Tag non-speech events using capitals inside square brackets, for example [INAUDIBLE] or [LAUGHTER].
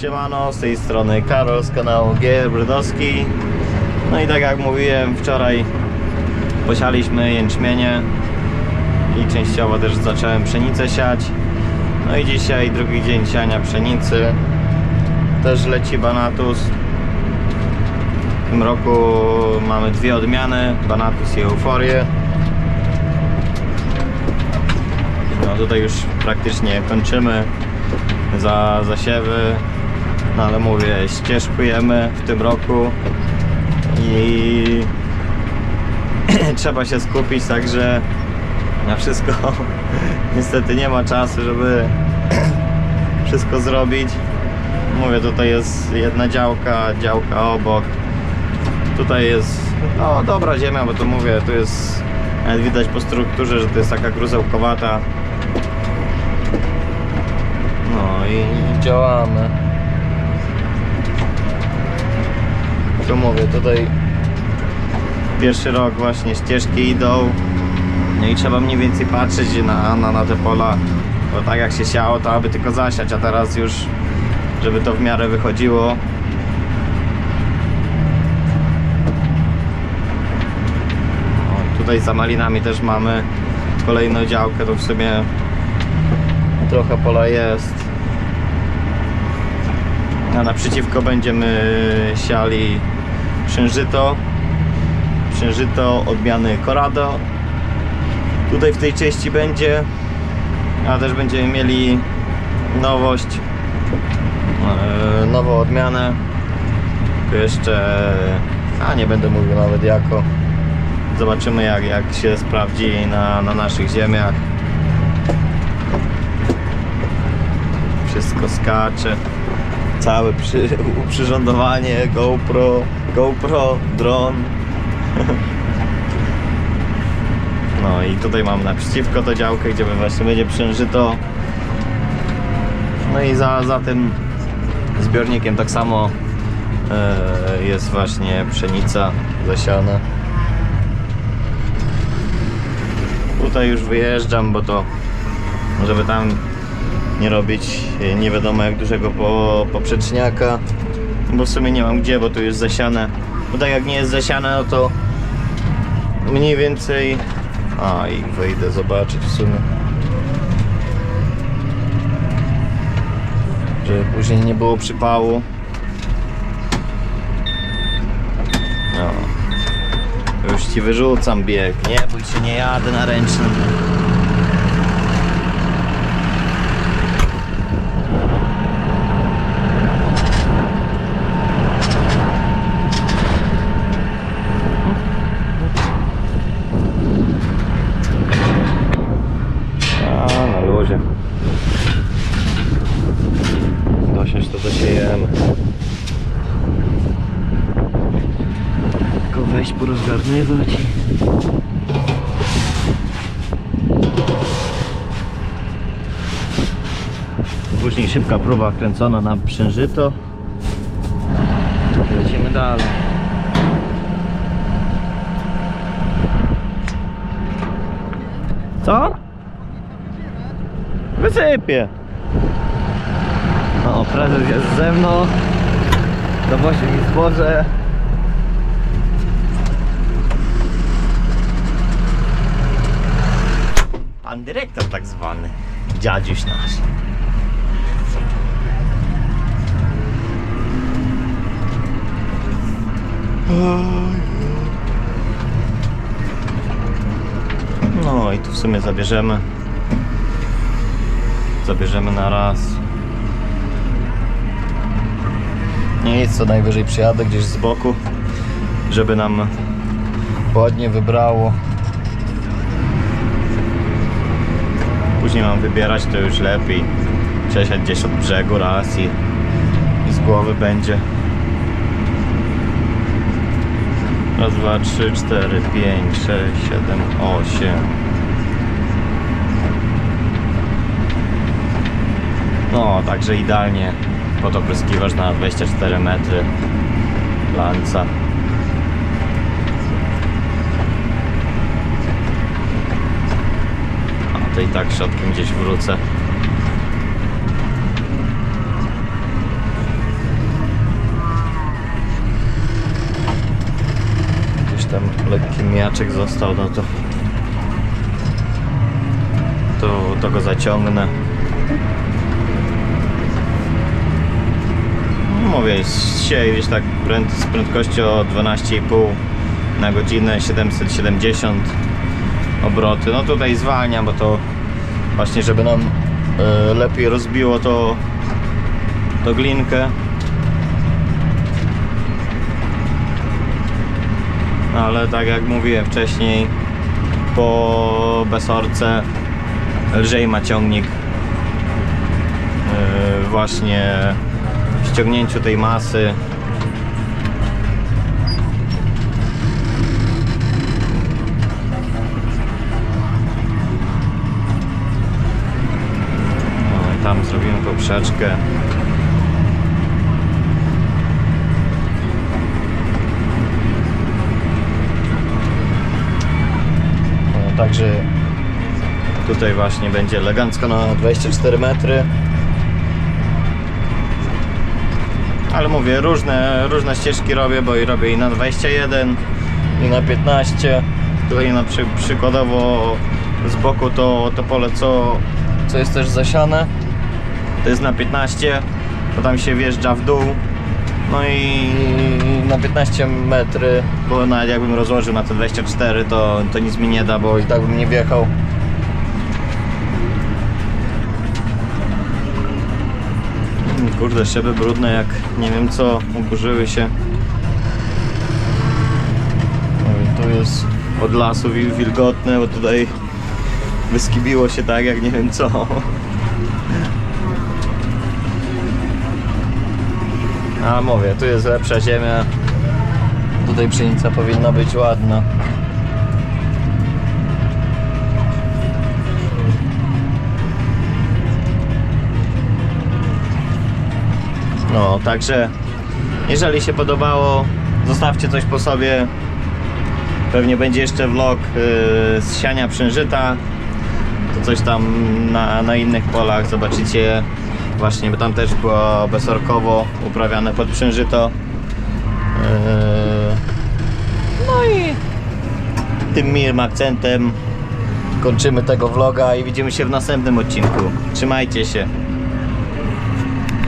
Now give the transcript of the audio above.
Siemano, z tej strony Karol z kanału Gier Brodowski. No i tak jak mówiłem, wczoraj posialiśmy jęczmienie i częściowo też zacząłem pszenicę siać. No i dzisiaj drugi dzień siania pszenicy. Też leci Banatus. W tym roku mamy dwie odmiany, Banatus i Euforię. No tutaj już praktycznie kończymy za zasiewy. No ale mówię, ścieżkujemy w tym roku i [CLEARS THROAT] trzeba się skupić, także na wszystko [LAUGHS] niestety nie ma czasu, żeby [CLEARS THROAT] wszystko zrobić. Mówię, tutaj jest jedna działka, działka obok. Tutaj jest no, dobra ziemia, bo to mówię, tu jest nawet widać po strukturze, że to jest taka gruzełkowata. No i działamy. Mówię, tutaj pierwszy rok właśnie ścieżki idą. No i trzeba mniej więcej patrzeć na, na, na te pola. Bo tak jak się siało, to aby tylko zasiać, a teraz już, żeby to w miarę wychodziło. O, tutaj za malinami też mamy kolejną działkę, to w sumie trochę pola jest. A naprzeciwko będziemy siali przężyto. Przężyto odmiany Corrado. Tutaj w tej części będzie, a też będziemy mieli nowość, e, nową odmianę. Jeszcze, a nie będę mówił nawet jako. Zobaczymy jak, jak się sprawdzi na, na naszych ziemiach. Wszystko skacze. Całe przy, [LAUGHS] uprzyrządowanie, GoPro, GoPro, dron. No i tutaj mam naprzeciwko to działkę, gdzie właśnie będzie przężyto. No i za, za tym zbiornikiem tak samo e, jest właśnie pszenica zasiana. Tutaj już wyjeżdżam, bo to żeby tam nie robić nie wiadomo jak dużego po, poprzeczniaka bo w sumie nie mam gdzie, bo tu jest zasiane. Bo tak jak nie jest zasiane, no to mniej więcej a i wyjdę zobaczyć w sumie. Żeby później nie było przypału. No. Już ci wyrzucam bieg, nie bój się, nie jadę na ręcznym A, na luzie. Dosiąść to dosiejemy. Tylko wejść porozgarnywać. Później szybka próba kręcona na przężyto. Lecimy dalej. Co? Wysypie. O, prezes jest ze mną. Dowozi mi zboże. Pan dyrektor tak zwany. Dziadziuś nasz. No i tu w sumie zabierzemy zabierzemy na raz. Nic, co najwyżej przyjadę gdzieś z boku, żeby nam ładnie wybrało. Później mam wybierać to już lepiej. Przesiać gdzieś od brzegu raz i, i z głowy będzie. Raz, dwa, trzy, cztery, pięć, sześć, siedem, osiem. No, także idealnie pod na 24 metry lanca. tak środkiem gdzieś wrócę. Gdzieś tam lekki miaczek został, no to to, to go zaciągnę. No mówię, dzisiaj gdzieś tak pręd, z prędkością 12,5 na godzinę 770 obroty. No tutaj zwalniam, bo to właśnie, żeby nam e, lepiej rozbiło to, to glinkę. Ale tak jak mówiłem wcześniej, po besorce lżej ma ciągnik e, właśnie w ściągnięciu tej masy. Poprzeczkę. No, także tutaj właśnie będzie elegancko na 24 metry. Ale mówię, różne, różne ścieżki robię, bo i robię i na 21, i na 15. Tutaj na przy, przykładowo z boku to, to pole, co, co jest też zasiane, to jest na 15, bo tam się wjeżdża w dół. No i na 15 metry, bo nawet jakbym rozłożył na te 24, to, to nic mi nie da, bo i tak bym nie wjechał. Kurde, szyby brudne jak nie wiem co, uburzyły się. Oj, tu jest od lasu wil- wilgotne, bo tutaj wyskibiło się tak jak nie wiem co. A mówię, tu jest lepsza ziemia. Tutaj pszenica powinna być ładna. No, także jeżeli się podobało, zostawcie coś po sobie. Pewnie będzie jeszcze vlog yy, z siania przężyta. To coś tam na, na innych polach zobaczycie. Właśnie, bo tam też było besorkowo uprawiane pod przężyto. Yy, no i tym miłym akcentem kończymy tego vloga i widzimy się w następnym odcinku. Trzymajcie się.